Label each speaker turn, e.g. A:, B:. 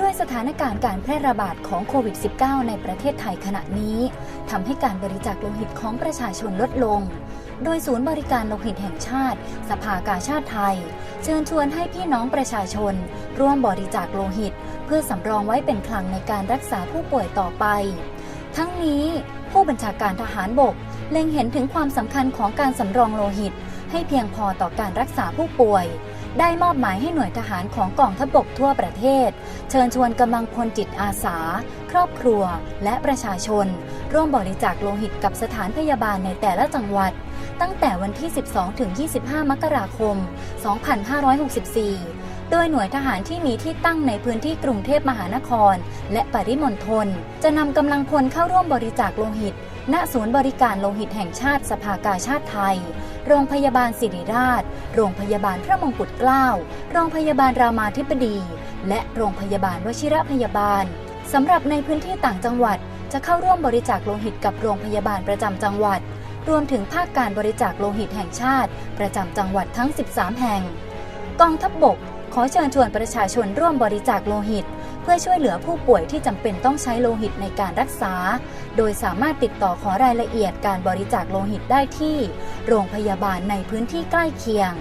A: ด้วยสถานการณ์การแพร่ระบาดของโควิด -19 ในประเทศไทยขณะนี้ทำให้การบริจาคโลหิตของประชาชนลดลง โดยศูนย์บริการโลหิตแห่งชาติ สภากาชาติไทย เชิญชวนให้พี่น้องประชาชน ร่วมบริจาคโลหิต เพื่อสำรองไว้เป็นคลังในการรักษาผู้ป่วยต่อไป ทั้งนี้ผู้บัญชาการทหารบก เล็งเห็นถึงความสำคัญของการสำรองโลหิต ให้เพียงพอต่อการรักษาผู้ป่วย ได้มอบหมายให้หน่วยทหารของกองทัพบกทั่วประเทศ เชิญชวนกำลังพลจิตอาสา ครอบครัว และประชาชน ร่วมบริจาคโลหิตกับสถานพยาบาลในแต่ละจังหวัด ตั้งแต่วันที่ 12 ถึง 25 มกราคม 2564โดยหน่วยทหารที่มีที่ตั้งในพื้นที่กรุงเทพมหานคร และปริมณฑลจะนำกำลังพลเข้าร่วมบริจาคโลหิต ณศูนย์บริการโลหิตแห่งชาติสภากาชาติไทย โรงพยาบาลศิริราช โรงพยาบาลพระมงกุฎเกล้า โรงพยาบาลรามาธิบดี และโรงพยาบาลวชิระพยาบาลสำหรับในพื้นที่ต่างจังหวัด จะเข้าร่วมบริจาคโลหิตกับโรงพยาบาลประจำจังหวัด รวมถึงภาคการบริจาคโลหิตแห่งชาติ ประจำจังหวัดทั้ง 13 แห่ง กองทัพบบก ขอเชิญชวนประชาชนร่วมบริจาคโลหิต เพื่อช่วยเหลือผู้ป่วยที่จำเป็นต้องใช้โลหิตในการรักษา โดยสามารถติดต่อขอรายละเอียดการบริจาคโลหิตได้ที่ โรงพยาบาลในพื้นที่ใกล้เคียง